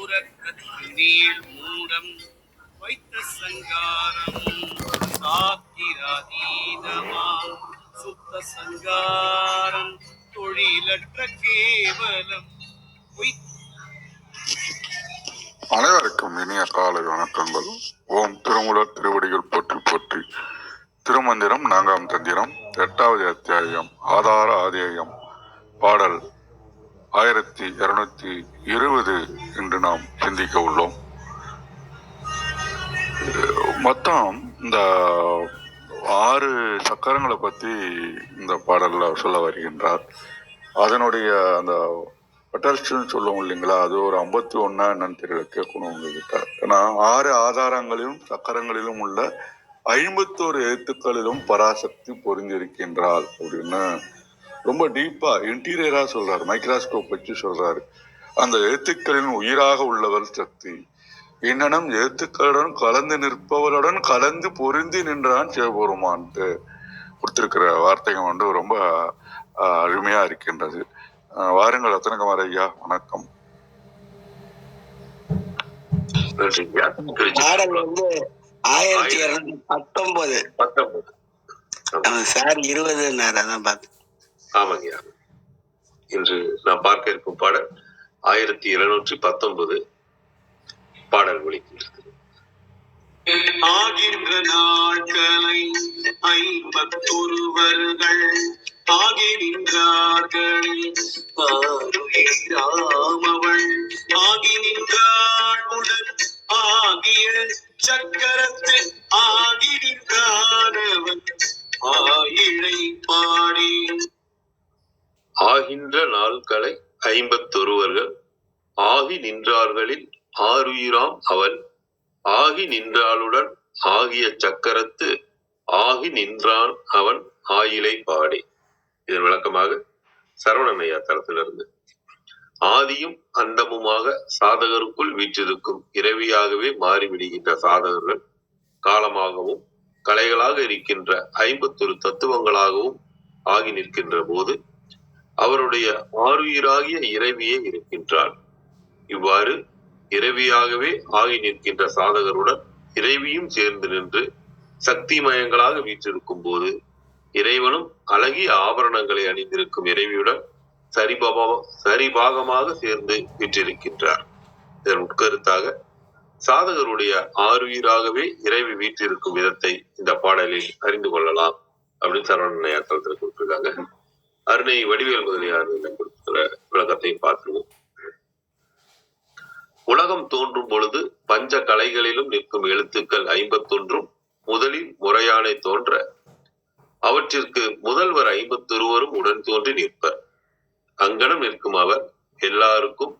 உறக்கத்து மூடம் வைத்த சங்காரம் சாத்திராதீதமாம் சுத்த சங்காரம் தொழிலற்ற கேவலம். அனைவருக்கும் இனிய காலை வணக்கங்கள். ஓம் திருமுலர் திருவடிகள் போற்றி போற்றி. திருமந்திரம் நான்காம் தந்திரம் எட்டாவது அத்தியாயம் ஆதார ஆதேயம். பாடல் ஆயிரத்தி இருநூத்தி இருபது என்று நாம் சிந்திக்க உள்ளோம். மொத்தம் இந்த ஆறு சக்கரங்களை பற்றி இந்த பாடலில் சொல்ல வருகின்றார். அதனுடைய அந்த பெட்டல்ஸ்ட்னு சொல்லுவோம் இல்லைங்களா அது ஒரு ஐம்பத்தி ஒன்றா என்னன்னு தெரியல கேட்கணும் உங்ககிட்ட. ஏன்னா ஆறு ஆதாரங்களிலும் சக்கரங்களிலும் உள்ள ஐம்பத்தோரு எழுத்துக்களிலும் பராசக்தி பொருந்திருக்கின்றாள் அப்படின்னு ரொம்ப டீப்பாக இன்டீரியராக சொல்கிறார் மைக்ராஸ்கோப் வச்சு சொல்கிறாரு அந்த எழுத்துக்களின் உயிராக உள்ளவர் சக்தி. இன்னனும் எழுத்துக்களுடன் கலந்து நிற்பவருடன் கலந்து பொருந்தி நின்றான் சிவபெருமான்ட்டு கொடுத்திருக்கிற வார்த்தைகள் வந்து ரொம்ப அருமையா இருக்கின்றது. வாருங்கள் ரத்னகுமார் ஐயா வணக்கம். வந்து ஆயிரத்தி இருநூத்தி பத்தொன்பது சார் இருபதுன்னாரு அதான் பார்த்தேன். ஆமாங்கய்யா இன்று நாம் பார்க்க இருக்கும் பாடல் ஆயிரத்தி இருநூற்றி பத்தொன்பது பாடல் ஒலிக்கின்றது. ஆகின்ற நாட்களை ஐம்பத்தொருவர்கள் ஆகி நின்றார்கள். சரவணமையா இருந்து ஆதியும் அண்டமுமாக சாதகருக்குள் வீற்றிருக்கும் இரவியாகவே மாறிவிடுகின்ற சாதகர்கள் காலமாகவும் கலைகளாக இருக்கின்ற ஐம்பத்தொரு தத்துவங்களாகவும் ஆகி நிற்கின்ற போது அவருடைய ஆறுயிராகிய இறைவியே இருக்கின்றார் இவ்வாறு இறைவியாகவே ஆகி நிற்கின்ற சாதகருடன் இறைவியும் சேர்ந்து நின்று சக்தி மயங்களாக வீற்றிருக்கும் போது இறைவனும் அழகிய ஆபரணங்களை அணிந்திருக்கும் இறைவியுடன் சரிபமா சரிபாகமாக சேர்ந்து வீற்றிருக்கின்றார். இதன் உட்கருத்தாக சாதகருடைய ஆறுயிராகவே இறைவி வீற்றிருக்கும் விதத்தை இந்த பாடலில் அறிந்து கொள்ளலாம் அப்படின்னு சரவணனையா தளத்தில் கொடுத்திருக்காங்க. அருணை வடிவேல் முதலியார் கொடுத்துற விளக்கத்தையும் பார்த்துருவோம். உலகம் தோன்றும் பொழுது பஞ்ச கலைகளிலும் நிற்கும் எழுத்துக்கள் ஐம்பத்தொன்றும் முதலில் முறையானை தோன்ற அவற்றிற்கு முதல்வர் ஐம்பத்தொருவரும் உடன் தோன்றி நிற்பர். அங்கனம் நிற்கும் அவர் எல்லாருக்கும்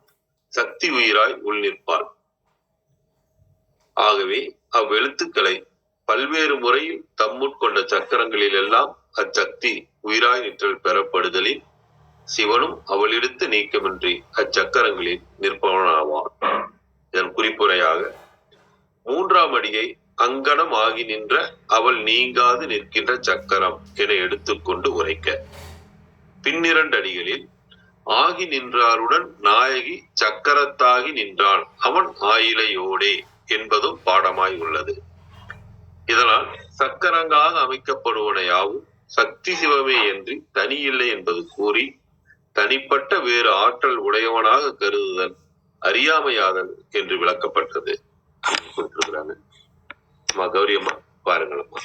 சக்தி உயிராய் உள் நிற்பார். ஆகவே அவ்வெழுத்துக்களை பல்வேறு முறையில் தம்முட்கொண்ட சக்கரங்களில் எல்லாம் அச்சக்தி உயிராய் நிற்றல் பெறப்படுதலில் சிவனும் அவளிடத்து நீக்கமின்றி அச்சக்கரங்களில் நிற்பவனாவான். இதன் குறிப்புரையாக மூன்றாம் அடியை அங்கனம் ஆகி நின்ற அவள் நீங்காது நிற்கின்ற சக்கரம் என எடுத்துக்கொண்டு உரைக்க. பின்னிரண்டு அடிகளில் ஆகி நின்றாருடன் நாயகி சக்கரத்தாகி நின்றான் அவன் ஆயிலையோடே என்பதும் பாடமாய் உள்ளது. இதனால் சக்கரங்களாக அமைக்கப்படுவன யாவும் சக்தி சிவமே என்று தனியில்லை என்பது கூறி தனிப்பட்ட வேறு ஆற்றல் உடையவனாக கருதுதல் அறியாமையாதல் என்று விளக்கப்பட்டது. கொடுத்திருக்கிறாங்க. பாருங்களம்மா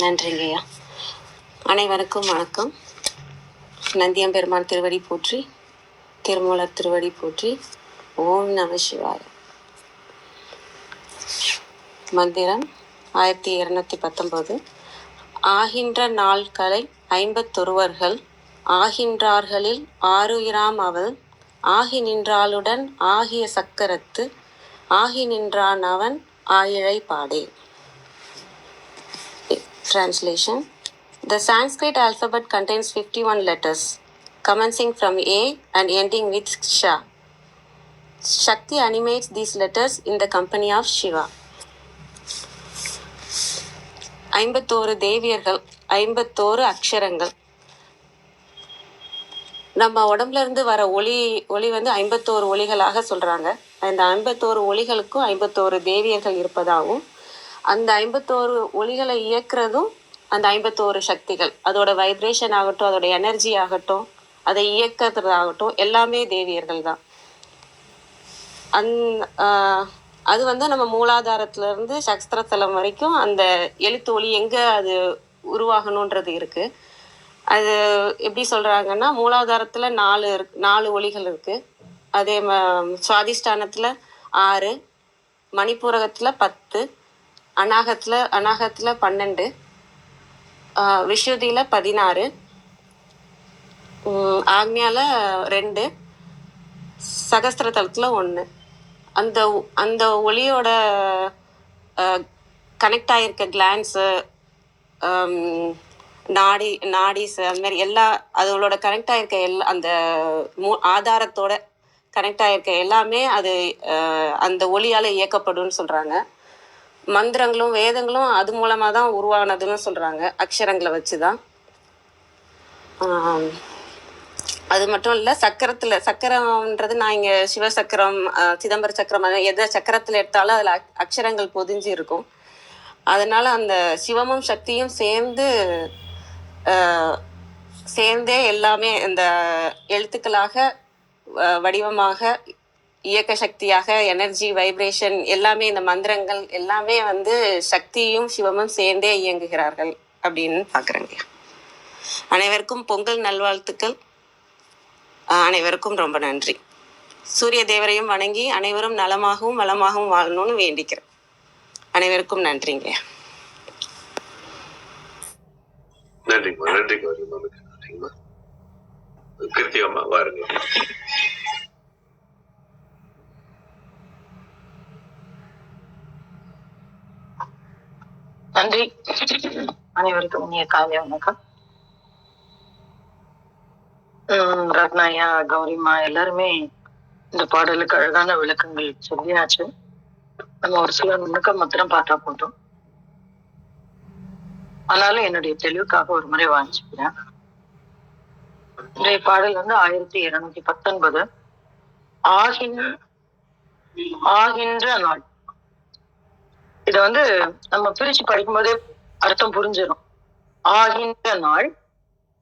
நன்றிங்கய்யா. அனைவருக்கும் வணக்கம். நந்தியம்பெருமான் திருவடி போற்றி திருமூலர் திருவடி போற்றி ஓம் நம சிவாய. மந்திரம் ஆயிரத்தி இருநூத்தி பத்தொன்பது. ஆகின்ற நாட்களை ஐம்பத்தொருவர்கள் ஆகின்றார்களில் ஆறுயிராம் அவள் ஆகி நின்றாளுடன் ஆகிய சக்கரத்து ஆகி நின்றான் அவன் ஆயிழை பாடே translation The Sanskrit alphabet contains 51 letters, commencing from A and ending with Sha. Shakti animates these letters in the company of Shiva. ஐம்பத்தோரு தேவியர்கள் ஐம்பத்தோரு அக்ஷரங்கள் நம்ம உடம்புல இருந்து வர ஒளி ஒளி வந்து ஐம்பத்தோரு ஒளிகளாக சொல்றாங்க அந்த ஐம்பத்தோரு ஒளிகளுக்கும் ஐம்பத்தோரு தேவியர்கள் இருப்பதாகவும் அந்த ஐம்பத்தோரு ஒளிகளை இயக்குறதும் அந்த ஐம்பத்தோரு சக்திகள். அதோட வைப்ரேஷன் ஆகட்டும் அதோட எனர்ஜி ஆகட்டும் அதை இயக்கிறதாகட்டும் எல்லாமே தேவியர்கள் தான் அந் அது வந்து நம்ம மூலாதாரத்துல இருந்து சக்ஸ்திரத்தலம் வரைக்கும் அந்த எழுத்து ஒளி எங்க அது உருவாகணுன்றது இருக்கு. அது எப்படி சொல்றாங்கன்னா மூலாதாரத்துல நாலு நாலு ஒளிகள் இருக்கு. அதே ம- சுவாதிஷ்டானத்துல ஆறு மணிப்பூரகத்துல பத்து அநாகத்துல அநாகத்துல பன்னெண்டு விஷுதியில் பதினாறு. உம் ஆக்னியால ரெண்டு. சகஸ்திரதலத்துல ஒன்று அந்த அந்த ஒளியோட கனெக்ட் ஆகிருக்க கிளான்ஸு நாடி நாடிஸ் அந்த மாதிரி எல்லா அதோட கனெக்ட் ஆகிருக்க எல்லா அந்த மூ ஆதாரத்தோட கனெக்ட் ஆகிருக்க எல்லாமே அது அந்த ஒளியால் இயக்கப்படும்னு சொல்கிறாங்க மந்திரங்களும் வேதங்களும் அது மூலமாக தான் உருவானதுன்னு சொல்கிறாங்க அக்ஷரங்களை வச்சு தான் அது மட்டும் இல்லை சக்கரத்தில் சக்கரம்ன்றது நான் இங்கே சிவசக்கரம் சக்கரம் சிதம்பர சக்கரம் எதை சக்கரத்தில் எடுத்தாலும் அதில் அக்ஷரங்கள் பொதிஞ்சு இருக்கும். அதனால அந்த சிவமும் சக்தியும் சேர்ந்து சேர்ந்தே எல்லாமே இந்த எழுத்துக்களாக வடிவமாக இயக்க சக்தியாக எனர்ஜி வைப்ரேஷன் எல்லாமே இந்த மந்திரங்கள் எல்லாமே வந்து சக்தியும் சிவமும் சேர்ந்தே இயங்குகிறார்கள் அப்படின்னு பாக்குறேங்க அனைவருக்கும் பொங்கல் நல்வாழ்த்துக்கள். அனைவருக்கும் ரொம்ப நன்றி. சூரிய தேவரையும் வணங்கி அனைவரும் நலமாகவும் வளமாகவும் வாழணும்னு வேண்டிக்கிறேன் அனைவருக்கும் நன்றிங்க. நன்றிம்மா நன்றி கிருத்திகம்மா வாருங்க. நன்றி. அனைவருக்கும் இனிய காலை வணக்கம். ரத்னாயா கௌரிமா எல்லாருமே இந்த பாடலுக்கு அழகான விளக்கங்கள் சொல்லியாச்சு. நம்ம ஒரு சில நுணுக்கம் மாத்திரம் பார்த்தா போட்டோம் ஆனாலும் என்னுடைய தெளிவுக்காக ஒரு முறை வாங்கிச்சுக்கிறேன் இன்றைய பாடல் வந்து ஆயிரத்தி இருநூத்தி பத்தொன்பது. ஆகின் ஆகின்ற நாள். இத வந்து நம்ம பிரிச்சு படிக்கும்போதே அர்த்தம் புரிஞ்சிடும் ஆகின்ற நாள்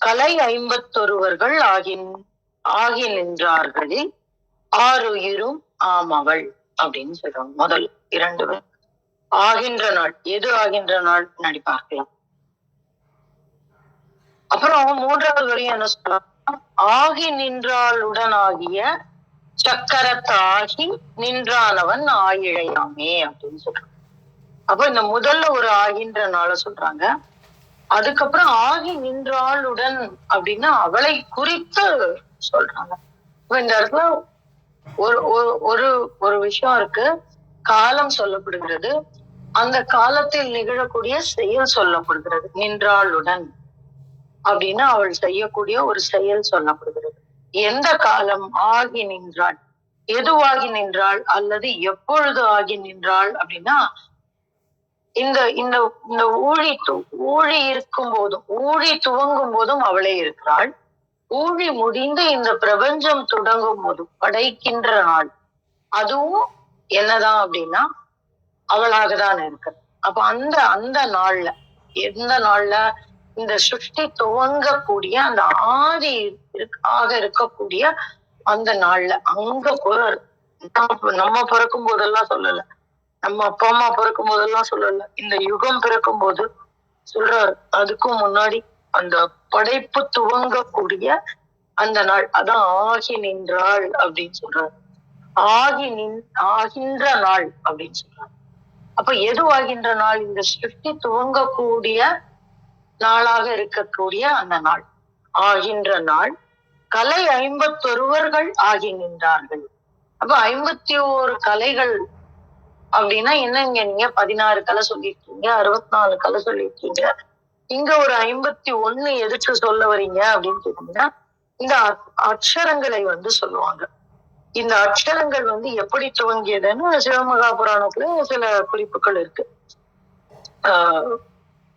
கலை ஐம்பத்தொருவர்கள் ஆகின் ஆகி நின்றார்களில் ஆறுயிரும் ஆமவள் அப்படின்னு சொல்றாங்க முதல் இரண்டு ஆகின்ற நாள் எது ஆகின்ற நாள் நடி பார்க்கலாம். அப்புறம் மூன்றாவது வரையும் என்ன சொல்றாங்க? ஆகி நின்றாளுடன் ஆகிய சக்கரத்தாகி நின்றானவன் ஆயிழையாமே அப்படின்னு சொல்றான் அப்ப இந்த முதல்ல ஒரு ஆகின்ற நாள சொல்றாங்க. அதுக்கப்புறம் ஆகி நின்றாளுடன் அப்படின்னா அவளை குறித்து சொல்றாங்க. இப்ப இந்த இடத்துல ஒரு- ஒரு ஒரு விஷயம் இருக்கு. காலம் சொல்லப்படுகிறது. அந்த காலத்தில் நிகழக்கூடிய செயல் சொல்லப்படுகிறது. நின்றாளுடன் அப்படின்னா அவள் செய்யக்கூடிய ஒரு செயல் சொல்லப்படுகிறது. எந்த காலம் ஆகி நின்றாள்? எதுவாகி நின்றாள்? அல்லது எப்பொழுது ஆகி நின்றாள்? அப்படின்னா இந்த இந்த இந்த ஊழி து- ஊழி இருக்கும் போதும் ஊழி துவங்கும் போதும் அவளே இருக்கிறாள். ஊழி முடிந்து இந்த பிரபஞ்சம் தொடங்கும் போதும் படைக்கின்ற நாள். அதுவும் என்னதான் அப்படின்னா அவளாக தான் இருக்கு. அப்ப அந்த அந்த நாள்ல எந்த நாள்ல இந்த சுஷ்டி துவங்கக்கூடிய அந்த ஆதி ஆக இருக்கக்கூடிய அந்த நாள்ல அங்க குரல் நம்ம- நம்ம பிறக்கும் போதெல்லாம் சொல்லல. நம்ம அப்பா அம்மா பிறக்கும் போதெல்லாம் சொல்லல. இந்த யுகம் பிறக்கும் போது சொல்றாரு அதுக்கும் முன்னாடி அந்த படைப்பு துவங்கக்கூடிய அந்த நாள் அதான் ஆகி நின்றாள் அப்படின்னு சொல்றாரு. ஆகி நின் ஆகின்ற நாள் அப்படின்னு சொல்றாரு. அப்ப எது ஆகின்ற நாள்? இந்த சிருஷ்டி துவங்கக்கூடிய நாளாக இருக்கக்கூடிய அந்த நாள். ஆகின்ற நாள் கலை ஐம்பத்தொருவர்கள் ஆகி நின்றார்கள். அப்ப ஐம்பத்தி ஓரு கலைகள் அப்படின்னா என்னங்க நீங்க பதினாறு கலை சொல்லியிருக்கீங்க அறுபத்தி நாலு கலை சொல்லியிருக்கீங்க. இங்க ஒரு ஐம்பத்தி ஒண்ணு எதுக்கு சொல்ல வரீங்க அப்படின்னு கேட்டீங்கன்னா இந்த அக்ஷரங்களை வந்து சொல்லுவாங்க. இந்த அக்ஷரங்கள் வந்து எப்படி துவங்கியதுன்னு சிவமகா புராணத்துல சில குறிப்புகள் இருக்கு. ஆஹ்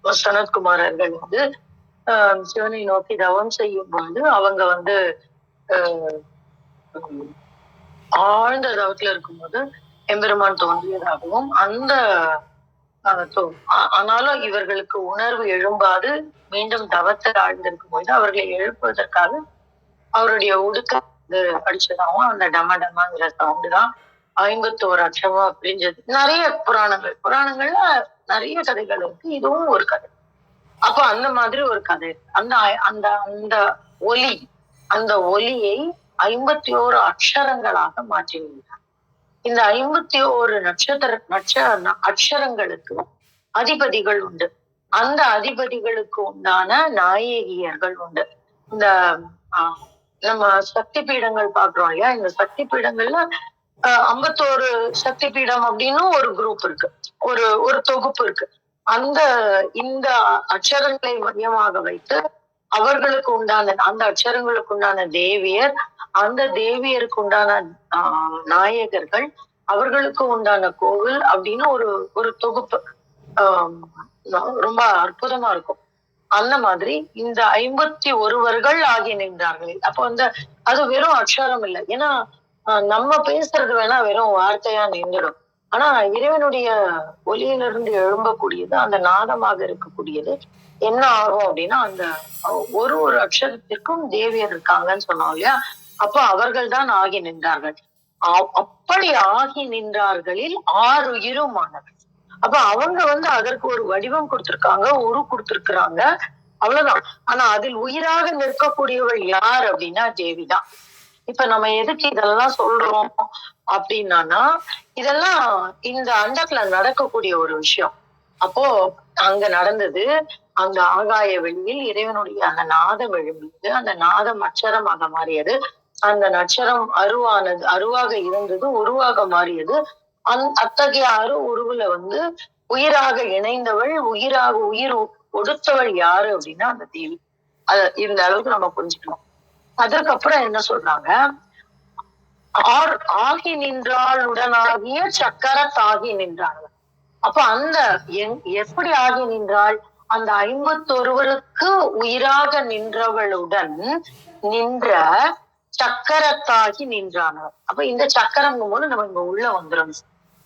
சனத்குமாரர்கள் வந்து ஆஹ் சிவனை நோக்கி தவம் செய்யும் போது அவங்க வந்து ஆஹ் ஆழ்ந்த தவத்துல இருக்கும்போது எம்பெருமான் தோன்றியதாகவும் அந்த ஆனாலும் இவர்களுக்கு உணர்வு எழும்பாது மீண்டும் தவத்தில் ஆழ்ந்திருக்கும் போது அவர்களை எழுப்புவதற்காக அவருடைய உடுக்க வந்து அடிச்சதாகவும் அந்த டம டமாங்கிற சவுண்டு தான் ஐம்பத்தோரு அக்ஷமா அப்படின்றது. நிறைய புராணங்கள் புராணங்கள்ல நிறைய கதைகள் இருக்கு. இதுவும் ஒரு கதை. அப்ப அந்த மாதிரி ஒரு கதை. அந்த அந்த அந்த ஒலி அந்த ஒலியை ஐம்பத்தி ஓரு அக்ஷரங்களாக மாற்றினார் இந்த ஐம்பத்தி ஓரு நட்சத்திர நட்ச அக்ஷரங்களுக்கும் அதிபதிகள் உண்டு. அந்த அதிபதிகளுக்கு உண்டான நாயகியர்கள் உண்டு. இந்த நம்ம சக்தி பீடங்கள் பாக்குறோம் இல்லையா இந்த சக்தி பீடங்கள்ல ஐம்பத்தோரு சக்தி பீடம் அப்படின்னு ஒரு குரூப் இருக்கு. ஒரு ஒரு தொகுப்பு இருக்கு. அந்த இந்த அக்ஷரங்களை மையமாக வைத்து அவர்களுக்கு உண்டான அந்த அக்ஷரங்களுக்கு உண்டான தேவியர் அந்த தேவியருக்கு உண்டான ஆஹ், நாயகர்கள் அவர்களுக்கு உண்டான கோவில் அப்படின்னு ஒரு ஒரு தொகுப்பு. ரொம்ப அற்புதமா இருக்கும். அந்த மாதிரி இந்த ஐம்பத்தி ஒருவர்கள் ஆகி நின்றார்கள். அப்போ அந்த அது வெறும் அக்ஷரம் இல்லை. ஏன்னா ஆஹ், நம்ம பேசுறது வேணா வெறும் வார்த்தையா நின்றுடும். ஆனா இறைவனுடைய ஒலியிலிருந்து எழும்பக்கூடியது அந்த நாதமாக இருக்கக்கூடியது என்ன ஆகும் அப்படின்னா அந்த ஒரு ஒரு அக்ஷரத்திற்கும் தேவியர் இருக்காங்கன்னு சொன்னோம் இல்லையா? அப்ப அவர்கள் தான் ஆகி நின்றார்கள். அப்படி ஆகி நின்றார்களில் ஆறு இருமானவர் அப்ப அவங்க வந்து அதற்கு ஒரு வடிவம் கொடுத்திருக்காங்க உரு கொடுத்திருக்கிறாங்க. அவ்வளவுதான். ஆனா அதில் உயிராக நிற்கக்கூடியவள் யார் அப்படின்னா தேவிதான் இப்ப நம்ம எதுக்கு இதெல்லாம் சொல்றோம் அப்படின்னா இதெல்லாம் இந்த அண்டத்துல நடக்கக்கூடிய ஒரு விஷயம். அப்போ அங்க நடந்தது அந்த ஆகாய வெளியில் இறைவனுடைய அந்த நாதம் எழும்பியது அந்த நாதம் அச்சரமாக மாறியது. அந்த நட்சரம் அருவானது அருவாக இருந்தது உருவாக மாறியது. அந் அத்தகைய அரு உருவுல வந்து உயிராக இணைந்தவள் உயிராக உயிர் கொடுத்தவள் யாரு அப்படின்னா அந்த தேவி. அத இந்த அளவுக்கு நம்ம புரிஞ்சுக்கணும். அதற்கப்புறம் என்ன சொல்றாங்க? ஆர் ஆகி நின்றாள் உடனாகிய சக்கர தாகி நின்றாள் அப்ப அந்த எங்- எப்படி ஆகி நின்றாள்? அந்த ஐம்பத்தொருவருக்கு உயிராக நின்றவளுடன் நின்ற சக்கரத்தாகி நின்றானவர் அப்ப இந்த சக்கரங்கும் போது நம்ம இங்க உள்ள வந்துடும்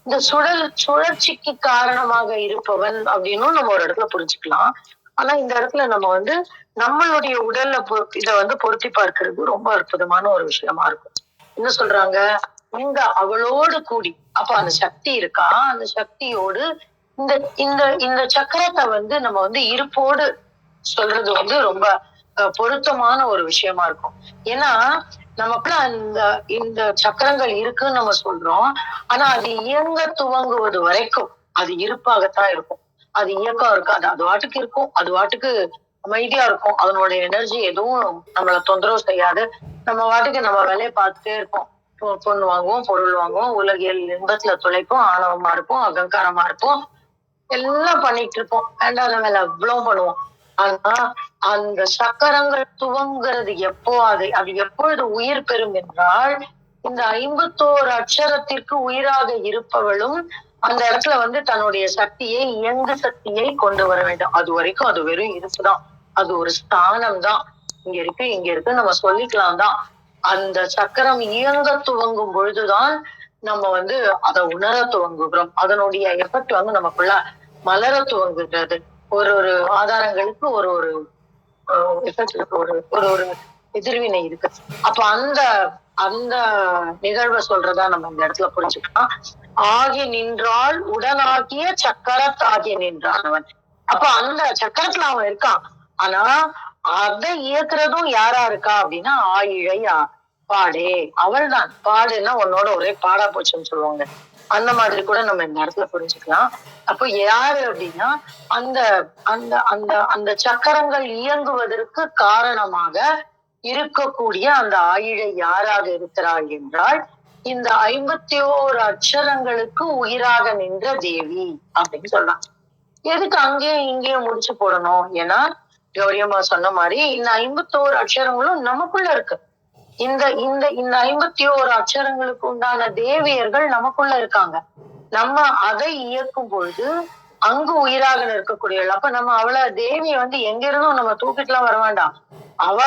இந்த சுழல் சுழற்சிக்கு காரணமாக இருப்பவன் அப்படின்னும் நம்ம ஒரு இடத்துல புரிஞ்சுக்கலாம். ஆனா இந்த இடத்துல நம்ம வந்து நம்மளுடைய உடல்ல பொ- இத வந்து பொருத்தி பார்க்கறது ரொம்ப அற்புதமான ஒரு விஷயமா இருக்கும். என்ன சொல்றாங்க? இந்த அவளோடு கூடி அப்ப அந்த சக்தி இருக்கா? அந்த சக்தியோடு இந்த இந்த இந்த சக்கரத்தை வந்து நம்ம வந்து இருப்போடு சொல்றது வந்து ரொம்ப பொருத்தமான ஒரு விஷயமா இருக்கும். ஏன்னா நமக்குள்ள அந்த இந்த சக்கரங்கள் இருக்குன்னு நம்ம சொல்றோம். ஆனா அது இயங்க துவங்குவது வரைக்கும் அது இருப்பாகத்தான் இருக்கும். அது இயக்கம் இருக்காது. அது வாட்டுக்கு இருக்கும். அது வாட்டுக்கு அமைதியா இருக்கும். அதனோட எனர்ஜி எதுவும் நம்மள தொந்தரவு செய்யாது. நம்ம வாட்டுக்கு நம்ம வேலையை பார்த்துட்டே இருப்போம். பொ- பொண்ணு வாங்குவோம் பொருள் வாங்குவோம் உலகியல் இன்பத்துல துளைப்போம் ஆணவமா இருப்போம் அகங்காரமா இருப்போம். எல்லாம் பண்ணிட்டு இருப்போம். வேண்டாத வேலை அவ்வளவு பண்ணுவோம். ஆனா அந்த சக்கரங்கள் துவங்குறது எப்போ அது அது எப்பொழுது உயிர் பெறும் என்றால் இந்த ஐம்பத்தோரு அக்ஷரத்திற்கு உயிராக இருப்பவளும் அந்த இடத்துல வந்து தன்னுடைய சக்தியை இயங்கு சக்தியை கொண்டு வர வேண்டும். அது வரைக்கும் அது வெறும் இருப்புதான். அது ஒரு ஸ்தானம் தான் இங்க இருக்கு இங்க இருக்கு நம்ம சொல்லிக்கலாம் தான் அந்த சக்கரம் இயங்க துவங்கும் பொழுதுதான் நம்ம வந்து அதை உணர துவங்குகிறோம். அதனுடைய எஃபெக்ட் வந்து நமக்குள்ள மலர துவங்குகிறது. ஒரு ஒரு ஆதாரங்களுக்கு ஒரு ஒரு எஃபெக்ட் இருக்கு. ஒரு ஒரு ஒரு எதிர்வினை இருக்கு. அப்ப அந்த அந்த நிகழ்வை சொல்றதா நம்ம இந்த இடத்துல புரிஞ்சுக்கலாம் ஆகி நின்றால் உடனாகிய சக்கரத்தாகி நின்றான் அவன். அப்ப அந்த சக்கரத்துல அவன் இருக்கான். ஆனா அதை இயக்குறதும் யாரா இருக்கா அப்படின்னா ஆயிழை பாடே. அவள் தான் பாடுன்னா உன்னோட ஒரே பாடா போச்சுன்னு சொல்லுவாங்க. அந்த மாதிரி கூட நம்ம இந்த இடத்துல புரிஞ்சுக்கலாம். அப்போ யாரு அப்படின்னா அந்த அந்த அந்த அந்த சக்கரங்கள் இயங்குவதற்கு காரணமாக இருக்கக்கூடிய அந்த ஆயிழை யாராக இருக்கிறாள் என்றால் இந்த ஐம்பத்தி ஓரு அக்ஷரங்களுக்கு உயிராக நின்ற தேவி அப்படின்னு சொல்லலாம். எதுக்கு அங்கேயும் இங்கேயும் முடிச்சு போடணும்? ஏன்னா கௌரியம்மா சொன்ன மாதிரி இந்த ஐம்பத்தோரு அக்ஷரங்களும் நமக்குள்ள இருக்கு. இந்த இந்த இந்த ஐம்பத்தி ஓரு அக்ஷரங்களுக்கு உண்டான தேவியர்கள் நமக்குள்ள இருக்காங்க. நம்ம அதை இயக்கும் பொழுது அங்கு உயிராக இருக்கக்கூடியவள் அப்ப நம்ம அவள தேவிய வந்து எங்க இருந்தும் நம்ம தூக்கிட்டு எல்லாம் வர வேண்டாம். அவ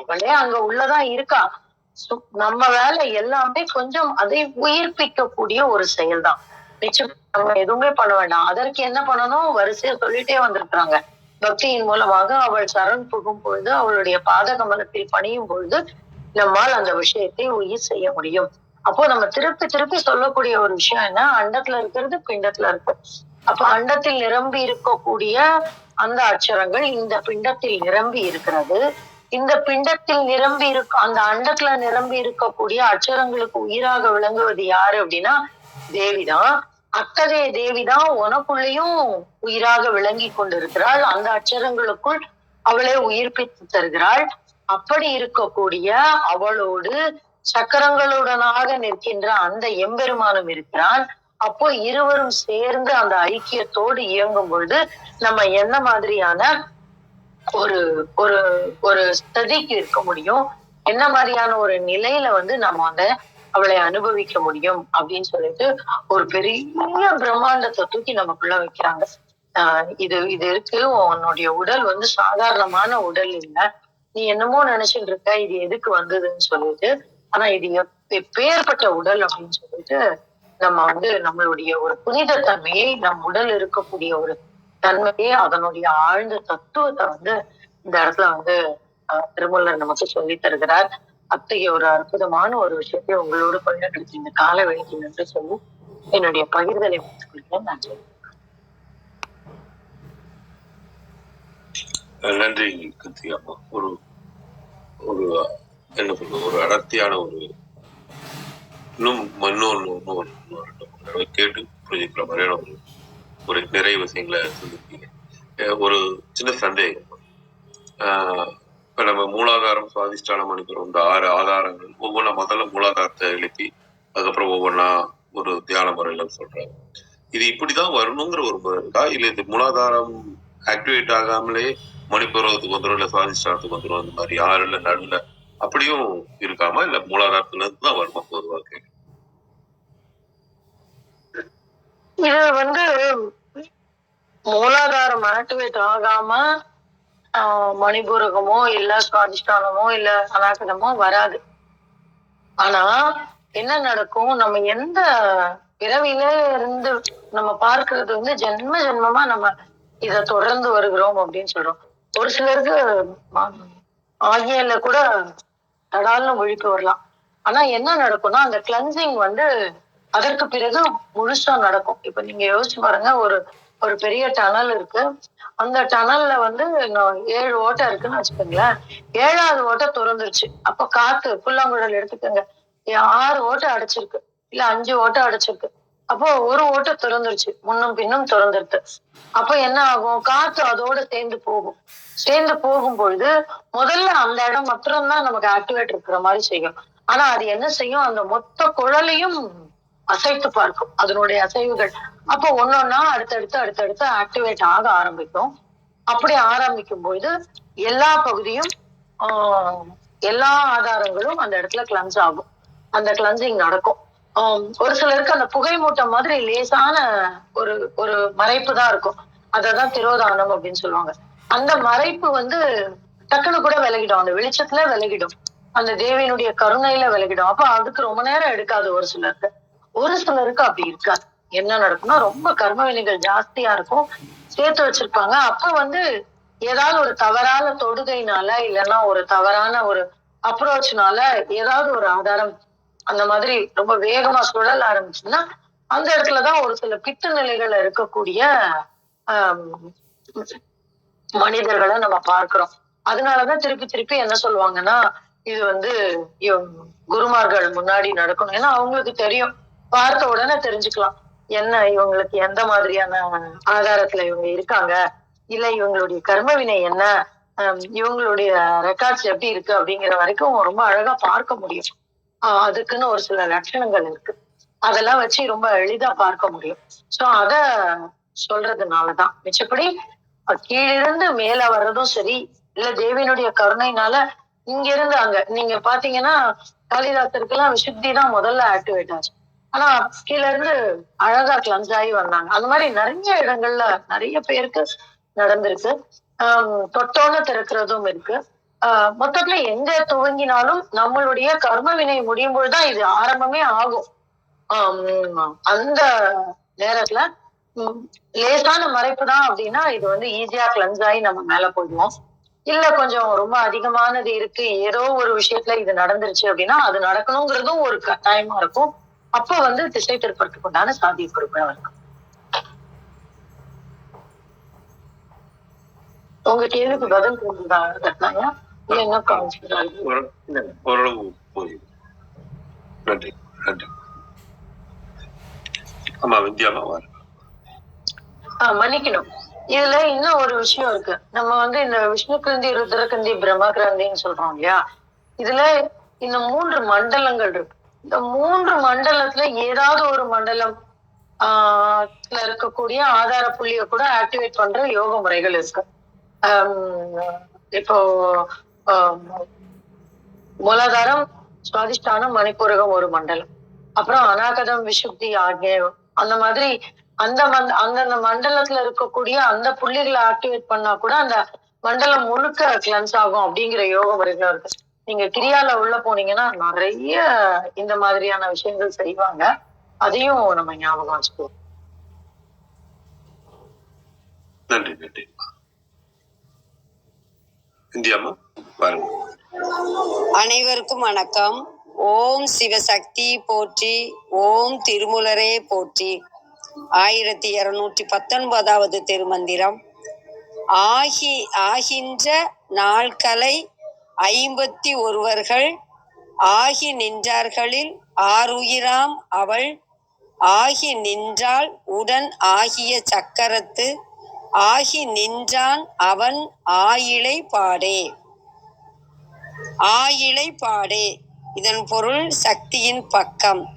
அவளே அங்க உள்ளதான் இருக்கா? சு- நம்ம வேலை எல்லாமே கொஞ்சம் அதை உயிர்ப்பிக்கக்கூடிய ஒரு செயல்தான். நிச்சயம் நம்ம எதுவுமே பண்ண வேண்டாம். அதற்கு என்ன பண்ணணும்? வரிசையா சொல்லிட்டே வந்திருக்கிறாங்க. பக்தியின் மூலமாக அவள் சரண் புகும் பொழுது அவளுடைய பாத கமலத்தில் பணியும் பொழுது நம்மால் அந்த விஷயத்தை உயிர் செய்ய முடியும். அப்போ நம்ம திருப்பி திருப்பி சொல்லக்கூடிய ஒரு விஷயம் என்ன? அண்டத்துல இருக்கிறது பிண்டத்துல இருக்கு. அப்ப அண்டத்தில் நிரம்பி இருக்கக்கூடிய அந்த அச்சரங்கள் இந்த பிண்டத்தில் நிரம்பி இருக்கிறது. இந்த பிண்டத்தில் நிரம்பி இருக்க அந்த அண்டத்துல நிரம்பி இருக்கக்கூடிய அச்சரங்களுக்கு உயிராக விளங்குவது யாரு அப்படின்னா தேவிதான். அத்தகைய தேவிதான் உனக்குள்ளேயும் உயிராக விளங்கி கொண்டிருக்கிறாள். அந்த அச்சரங்களுக்குள் அவளே உயிர்ப்பித்து தருகிறாள். அப்படி இருக்கக்கூடிய அவளோடு சக்கரங்களுடனாக நிற்கின்ற அந்த எம்பெருமானும் இருக்கிறான். அப்போ இருவரும் சேர்ந்து அந்த ஐக்கியத்தோடு இயங்கும் பொழுது நம்ம என்ன மாதிரியான ஒரு ஒரு ஒரு ஸ்ததிக்கு இருக்க முடியும்? என்ன மாதிரியான ஒரு நிலையில வந்து நம்ம அந்த அவளை அனுபவிக்க முடியும் அப்படின்னு சொல்லிட்டு ஒரு பெரிய பிரம்மாண்டத்தை தூக்கி நமக்குள்ள வைக்கிறாங்க. ஆஹ் இது இது இருக்கு. உன்னுடைய உடல் வந்து சாதாரணமான உடல் இல்ல. நீ என்னமோ நினைச்சிட்டு இருக்க இது எதுக்கு வந்ததுன்னு சொல்லிட்டு. ஆனா இது எப்பேற்பட்ட உடல் அப்படின்னு சொல்லிட்டு நம்ம வந்து நம்மளுடைய ஒரு புனித தன்மையை நம் உடல் இருக்கக்கூடிய ஒரு தன்மையை அதனுடைய ஆழ்ந்த தத்துவத்தை வந்து இந்த இடத்துல வந்து ஆஹ், திருமூலர் நமக்கு சொல்லி தருகிறார். அத்தகைய ஒரு அற்புதமான ஒரு விஷயத்தை உங்களோடு பகிர்ந்து இந்த கால வேலைக்கு நன்றி சொல்லி என்னுடைய பகிர்தலை முடித்துக் கொள்கிறேன் நன்றி நன்றி கிருத்திகா ஒரு ஒரு என்ன சொல்றது ஒரு அடர்த்தியான ஒரு இன்னும் இன்னொன்று இன்னொரு இன்னொரு தடவை கேட்டு புரிஞ்சுக்கிற மாதிரியான ஒரு ஒரு நிறைய விஷயங்களை சொல்லியிருக்கீங்க. ஒரு சின்ன சந்தேகம். இப்ப நம்ம மூலாதாரம் சுவாதிஷ்டானம் அனுப்புறோம். இந்த ஆறு ஆதாரங்கள் ஒவ்வொன்றா முதல்ல மூலாதாரத்தை எழுப்பி அதுக்கப்புறம் ஒவ்வொன்றா ஒரு தியான முறையில சொல்றாங்க இது இப்படிதான் வரணுங்கிற ஒரு முறை இருக்கா? இல்ல இது மூலாதாரம் ஆக்டிவேட் ஆகாமலே மணிப்பூர்வத்துக்கு வந்துடும் இல்ல சுவாதிஷ்டானத்துக்கு வந்துடும் அந்த மாதிரி ஆறுல நடுல அப்படியும் இருக்காம? இல்ல மூலாதாரத்துல இருந்து தான் வருமா பொதுவாக இது வந்து மூலாதாரம் ஆக்டிவேட் ஆகாம மணிபூரகமோ இல்ல சுவாதிஷ்டானமோ இல்ல அனாகதமோ வராது. ஆனா என்ன நடக்கும்? நம்ம எந்த பிறவில இருந்து நம்ம பார்க்கறது வந்து ஜென்ம ஜென்மமா நம்ம இத தொடர்ந்து வருகிறோம் அப்படின்னு சொல்றோம். ஒரு சிலருக்கு ஆகியல கூட தடால்னு ஒழிப்பு வரலாம். ஆனா என்ன நடக்கும்னா அந்த கிளன்சிங் வந்து அதற்கு பிறகு முழுசா நடக்கும். இப்ப நீங்க யோசிச்சு பாருங்க ஒரு ஒரு பெரிய டனல் இருக்கு. அந்த டனல்ல வந்து ஏழு ஓட்டை இருக்குன்னு வச்சுக்கோங்களேன். ஏழாவது ஓட்டை திறந்துருச்சு. அப்ப காத்து புல்லாங்குழல் எடுத்துக்கோங்க. ஆறு ஓட்டை அடைச்சிருக்கு. இல்ல அஞ்சு ஓட்டை அடைச்சிருக்கு. அப்போ ஒரு ஓட்டை திறந்துருச்சு. முன்னும் பின்னும் திறந்துருது. அப்ப என்ன ஆகும்? காத்து அதோட சேர்ந்து போகும். சேர்ந்து போகும் பொழுது முதல்ல அந்த இடம் மாத்திரம்தான் நமக்கு ஆக்டிவேட் இருக்கிற மாதிரி செய்யும். ஆனா அது என்ன செய்யும்? அந்த மொத்த குழலையும் அசைத்து பார்க்கும். அதனுடைய அசைவுகள். அப்போ ஒன்னொன்னா அடுத்தடுத்து அடுத்தடுத்து ஆக்டிவேட் ஆக ஆரம்பிக்கும். அப்படி ஆரம்பிக்கும் போது எல்லா பகுதியும் ஆஹ், எல்லா ஆதாரங்களும் அந்த இடத்துல கிளன்ஸ் ஆகும். அந்த கிளன்சிங் நடக்கும். ஒரு சிலருக்கு அந்த புகை மூட்டம் மாதிரி லேசான ஒரு ஒரு மறைப்பு தான் இருக்கும். அததான் திரோதானம் அப்படின்னு சொல்லுவாங்க. அந்த மறைப்பு வந்து டக்குனு கூட விலகிடும். அந்த வெளிச்சத்துல விலகிடும். அந்த தேவியினுடைய கருணையில விலகிடும். அப்ப அதுக்கு ரொம்ப நேரம் எடுக்காது ஒரு சிலருக்கு. ஒரு சிலருக்கு அப்படி இருக்காது. என்ன நடக்கும்னா ரொம்ப கர்ம வினைகள் ஜாஸ்தியா இருக்கும். சேர்த்து வச்சிருப்பாங்க. அப்ப வந்து ஏதாவது ஒரு தவறான தொடுகைனால இல்லைன்னா ஒரு தவறான ஒரு அப்ரோச்னால ஏதாவது ஒரு ஆதாரம் அந்த மாதிரி ரொம்ப வேகமா சுழல் ஆரம்பிச்சுன்னா அந்த இடத்துலதான் ஒரு சில பித்து நிலைகள்ல இருக்கக்கூடிய ஆஹ் மனிதர்களை நம்ம பார்க்கிறோம். அதனாலதான் திருப்பி திருப்பி என்ன சொல்லுவாங்கன்னா இது வந்து குருமார்கள் முன்னாடி நடக்கணும். ஏன்னா அவங்களுக்கு தெரியும். பார்த்த உடனே தெரிஞ்சுக்கலாம். என்ன இவங்களுக்கு எந்த மாதிரியான ஆதாரத்துல இவங்க இருக்காங்க? இல்ல இவங்களுடைய கர்ம வினை என்ன? ஹம், இவங்களுடைய ரெக்கார்ட்ஸ் எப்படி இருக்கு அப்படிங்கிற வரைக்கும் ரொம்ப அழகா பார்க்க முடியும். அதுக்குன்னு ஒரு சில லட்சணங்கள் இருக்கு. அதெல்லாம் வச்சு ரொம்ப எளிதா பார்க்க முடியும். சோ அத சொல்றதுனாலதான். மிச்சப்படி கீழிருந்து மேல வர்றதும் சரி இல்ல தேவியினுடைய கருணையினால இங்க இருந்து அங்க நீங்க பாத்தீங்கன்னா காளிதாசருக்கு எல்லாம் விசுத்தி தான் முதல்ல ஆக்டிவேட் ஆச்சு. ஆனா கீழ இருந்து அழகா கிளம்ஸ் ஆகி வந்தாங்க. அந்த மாதிரி நிறைய இடங்கள்ல நிறைய பேருக்கு நடந்திருக்கு. தொட்டோன்னு திறக்கிறதும் இருக்கு. ஆஹ் மொத்தத்துல எங்க துவங்கினாலும் நம்மளுடைய கர்ம வினை முடியும் பொழுதுதான் இது ஆரம்பமே ஆகும். அந்த நேரத்துல லேசான மறைப்பு தான் அப்படின்னா இது வந்து ஈஸியா கிளன்ஸ் ஆகி நம்ம மேல போயிடுவோம். இல்ல கொஞ்சம் ரொம்ப அதிகமானது இருக்கு. ஏதோ ஒரு விஷயத்துல இது நடந்துருச்சு அப்படின்னா அது நடக்கணுங்கிறதும் ஒரு கட்டாயமா இருக்கும். அப்ப வந்து திசை திருப்பறதுக்கு உண்டான சாத்திய பொறுப்பு இருக்கும் உங்க கேள்விக்கு பதில் இல்ல, ஓரளவு புரியுது நன்றி நன்றி. ஆமா வித்யாமா வாரு ஆஹ் மன்னிக்கணும். இதுல இன்னும் ஒரு விஷயம் இருக்கு. நம்ம வந்து இந்த விஷ்ணு கிரந்தி ருத்ர கிரந்தி பிரம்ம கிரந்தின்னு சொல்றோம் இல்லையா? இதுல இந்த மூன்று மண்டலங்கள் இருக்கு. இந்த மூன்று மண்டலத்துல ஏதாவது ஒரு மண்டலம் ஆஹ் இருக்கக்கூடிய ஆதார புள்ளிய கூட ஆக்டிவேட் பண்ற யோக முறைகள் இருக்கு. இப்போ மூலாதாரம் சுவாதிஷ்டானம் மணிப்பூரகம் ஒரு மண்டலம். அப்புறம் அநாகதம் விசுப்தி ஆகிய அந்த மாதிரி அந்த மண் அந்தந்த மண்டலத்துல இருக்கக்கூடிய அந்த புள்ளிகளை ஆக்டிவேட் பண்ணா கூட அந்த மண்டலம் முழுக்க கிளன்ஸ் ஆகும் அப்படிங்கிற யோக முறைகளும் இருக்கு. நீங்க கிரியால உள்ள போனீங்கன்னா நிறைய இந்த மாதிரியான விஷயங்கள் செய்வாங்க. அதையும் நம்ம ஞாபகம் வச்சுக்குவோம் நன்றி நன்றி. இந்தியாமா பாருங்க. அனைவருக்கும் வணக்கம். ஓம் சிவசக்தி போற்றி ஓம் திருமுலரே போற்றி. ஆயிரத்தி இருநூற்றி பத்தொன்பதாவது திருமந்திரம். ஆகி ஆகின்ற நாட்களை ஐம்பத்தி ஒருவர்கள் ஆகி நின்றார்களில் ஆறுயிராம் அவள். ஆகி நின்றாள் உடன் ஆகிய சக்கரத்து. ஆகி நின்றான் அவன் ஆயிலை பாடே. ஆயிலை பாடே. இதன் பொருள் சக்தியின் பக்கம்.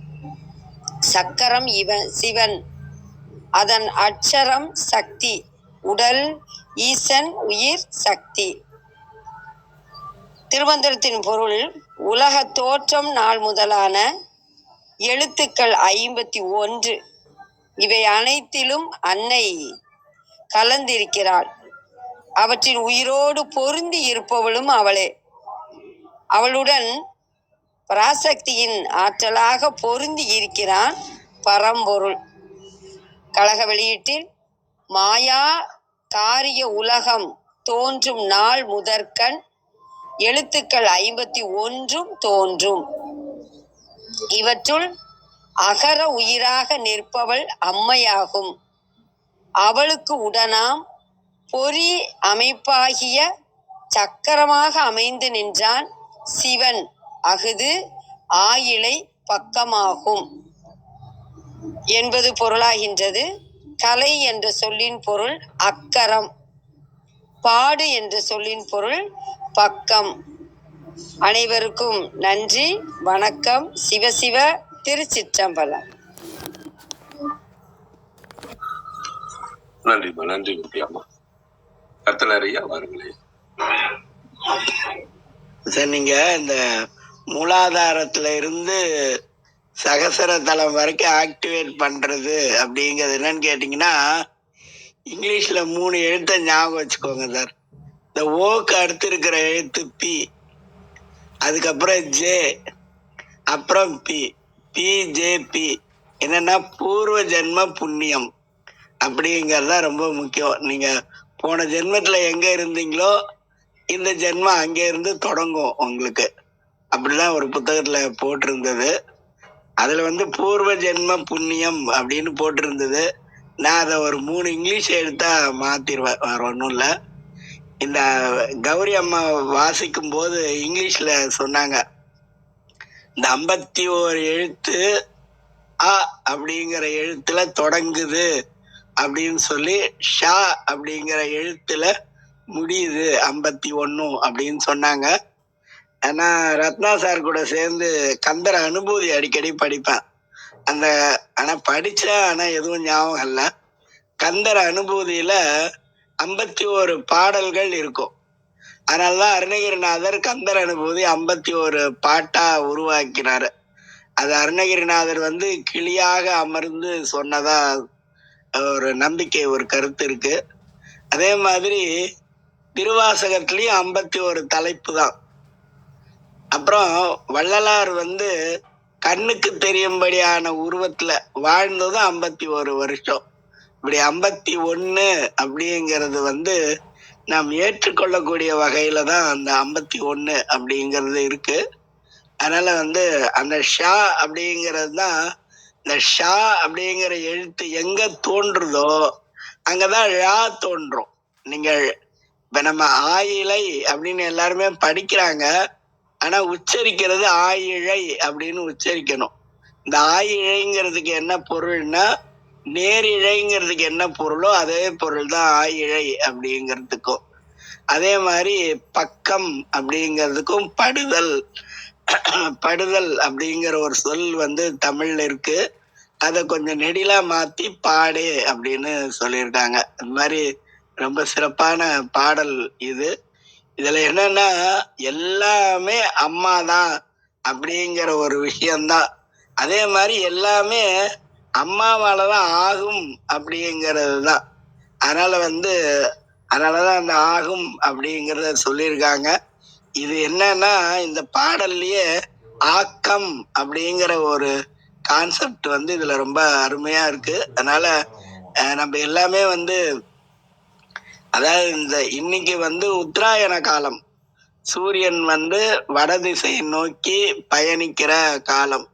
சக்கரம் இவன் சிவன். அதன் அட்சரம் சக்தி. உடல் ஈசன் உயிர் சக்தி. திருமந்திரத்தின் பொருள் உலக தோற்றம் நாள் முதலான எழுத்துக்கள் ஐம்பத்தி ஒன்று. இவை அனைத்திலும் அன்னை கலந்திருக்கிறாள். அவற்றின் உயிரோடு பொருந்தி இருப்பவளும் அவளே. அவளுடன் பராசக்தியின் ஆற்றலாக பொருந்தி இருக்கிறான் பரம்பொருள். கழக வெளியீட்டில் மாயா காரிய உலகம் தோன்றும் நாள் முதற்கண் எழுத்துக்கள் ஐம்பத்தி ஒன்றும் தோன்றும். இவற்றுள் அகர உயிராக நிற்பவள் அம்மையாகும். அவளுக்கு உடனாம் பொறி அமைப்பாகிய சக்கரமாக அமைந்து நின்றான் சிவன். அஃது ஆயிலை பக்கமாகும். என்பது பொருளாகின்றது. கலை என்ற சொல்லின் பொருள் அக்கரம். பாடு என்ற சொல்லின் பொருள் பக்கம். அனைவருக்கும் நன்றி வணக்கம். சிவசிவ திருச்சிற்றம்பலம். நன்றிம்மா நன்றி வித்யாமா கத்தனரையா வாருங்களே. சார் நீங்க இந்த மூலாதாரத்துல இருந்து சகசர தளம் வரைக்கும் ஆக்டிவேட் பண்றது அப்படிங்கிறது என்னன்னு கேட்டீங்கன்னா இங்கிலீஷ்ல மூணு எழுத்தை ஞாபகம் வச்சுக்கோங்க சார். இந்த ஓக்கு அடுத்து இருக்கிற எழுத்து பி அதுக்கப்புறம் ஜே அப்புறம் பி பி ஜே பி என்னன்னா பூர்வ ஜென்ம புண்ணியம் அப்படிங்கிறது தான் ரொம்ப முக்கியம். நீங்க போன ஜென்மத்துல எங்க இருந்தீங்களோ இந்த ஜென்மம் அங்க இருந்து தொடங்கும் உங்களுக்கு. அப்படிதான் ஒரு புத்தகத்துல போட்டிருந்தது. அதுல வந்து பூர்வ ஜென்ம புண்ணியம் அப்படின்னு போட்டிருந்தது. நான் அதை ஒரு மூணு இங்கிலீஷ் எழுத்தா மாத்திருவேன் வேற ஒன்றும் இல்லை. இந்த கௌரி அம்மா வாசிக்கும் போது இங்கிலீஷ்ல சொன்னாங்க இந்த ஐம்பத்தி ஓரு எழுத்து அ அப்படிங்கிற எழுத்துல தொடங்குது அப்படின்னு சொல்லி ஷா அப்படிங்கிற எழுத்துல முடியுது ஐம்பத்தி ஒன்னும் அப்படின்னு சொன்னாங்க. ஏன்னா ரத்னா சார் கூட சேர்ந்து கந்தர அனுபூதி அடிக்கடி படிப்பேன். அந்த ஆனா படிச்சேன் ஆனா எதுவும் ஞாபகம் இல்லை. கந்தர அனுபூதியில ஐம்பத்தி ஒரு பாடல்கள் இருக்கும். அதனாலதான் அருணகிரிநாதர் கந்தர் அனுபூதி ஐம்பத்தி ஒரு பாட்டா உருவாக்கினாரு. அது அருணகிரிநாதர் வந்து கிளியாக அமர்ந்து சொன்னதா ஒரு நம்பிக்கை ஒரு கருத்து இருக்கு. அதே மாதிரி திருவாசகத்திலையும் ஐம்பத்தி ஒரு தலைப்பு தான். அப்புறம் வள்ளலார் வந்து கண்ணுக்கு தெரியும்படியான உருவத்துல வாழ்ந்ததும் ஐம்பத்தி ஒரு வருஷம். இப்படி ஐம்பத்தி ஒன்று அப்படிங்கிறது வந்து நாம் ஏற்றுக்கொள்ளக்கூடிய வகையில தான் அந்த ஐம்பத்தி ஒன்று அப்படிங்கிறது இருக்கு. அதனால வந்து அந்த ஷா அப்படிங்கிறது தான் இந்த ஷா அப்படிங்கிற எழுத்து எங்க தோன்றுதோ அங்கதான் ழா தோன்றும். நீங்கள் இப்ப நம்ம ஆயிலை அப்படின்னு எல்லாருமே படிக்கிறாங்க. ஆனா உச்சரிக்கிறது ஆயிழை அப்படின்னு உச்சரிக்கணும். இந்த ஆயிழைங்கிறதுக்கு என்ன பொருள்னா நேரிழைங்கிறதுக்கு என்ன பொருளோ அதே பொருள் தான் ஆயிழை அப்படிங்கிறதுக்கும். அதே மாதிரி பக்கம் அப்படிங்கிறதுக்கும் படுதல். படுதல் அப்படிங்கிற ஒரு சொல் வந்து தமிழ்ல இருக்கு. அதை கொஞ்சம் நெடிலா மாத்தி பாடு அப்படின்னு சொல்லியிருக்காங்க. இந்த மாதிரி ரொம்ப சிறப்பான பாடல் இது. இதுல என்னன்னா எல்லாமே அம்மா தான் அப்படிங்கிற ஒரு விஷயம்தான். அதே மாதிரி எல்லாமே அம்மாவால தான் ஆகும் அப்படிங்கிறது தான் அதனால வந்து அதனாலதான் அந்த ஆகும் அப்படிங்கிறத சொல்லியிருக்காங்க. இது என்னன்னா இந்த பாடல்லையே ஆக்கம் அப்படிங்கிற ஒரு கான்செப்ட் வந்து இதுல ரொம்ப அருமையா இருக்கு. அதனால நம்ம எல்லாமே வந்து அதாவது இந்த இன்னைக்கு வந்து உத்தராயண காலம். சூரியன் வந்து வடதிசை நோக்கி பயணிக்கிற காலம்.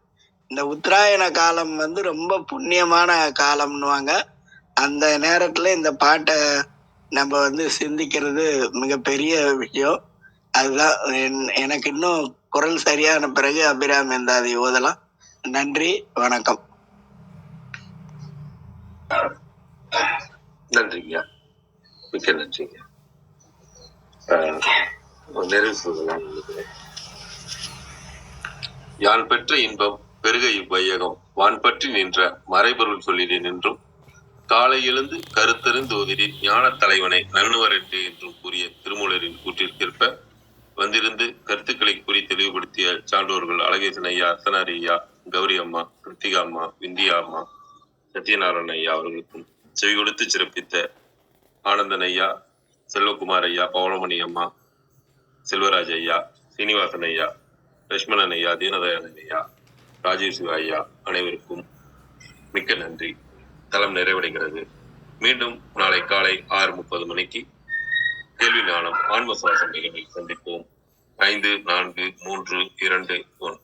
இந்த உத்தராயண காலம் வந்து ரொம்ப புண்ணியமான காலம்னுவாங்க. அந்த நேரத்துல இந்த பாட்டை நம்ம வந்து சிந்திக்கிறது மிகப்பெரிய விஷயம். அதுதான் என்- எனக்கு இன்னும் குரல் சரியான பிறகு அபிராம் எந்தாதி ஓதலாம். நன்றி வணக்கம். நன்றிங்கய்யா மிக்க நன்றிங்க நிறைவு சொல்லலாம் பெற்ற இன்பம்? பெருக இவ்வையகம். வான் பற்றி நின்ற மறைபொருள் சொல்லினேன் நின்றும் காலை எழுந்து கருத்தறிந்து ஓதிரி ஞான தலைவனை நன்னுவரட்டு என்றும் கூறிய திருமூலரின் கூற்றிற்கேற்ப வந்திருந்து கருத்துக்களை கூறி தெளிவுபடுத்திய சான்றோர்கள் அழகேசன் ஐயா அர்த்தனாரி ஐயா கௌரி அம்மா கிருத்திகா அம்மா விந்தியா அம்மா சத்யநாராயண ஐயா அவர்களுக்கும் செவி கொடுத்து சிறப்பித்த ஆனந்தன் ஐயா செல்வகுமார் ஐயா பவனமணி அம்மா செல்வராஜ் ஐயா சீனிவாசன் ஐயா லட்சுமணன் ஐயா தீனதயாளன் ஐயா ராஜீவ் சிவா ஐயா அனைவருக்கும் மிக்க நன்றி. தளம் நிறைவடைகிறது. மீண்டும் நாளை காலை ஆறு முப்பது மணிக்கு கேள்வி ஞானம் ஆன்ம சுவாசம் நிகழ்வில் சந்திப்போம். ஐந்து நான்கு மூன்று இரண்டு ஒன்று.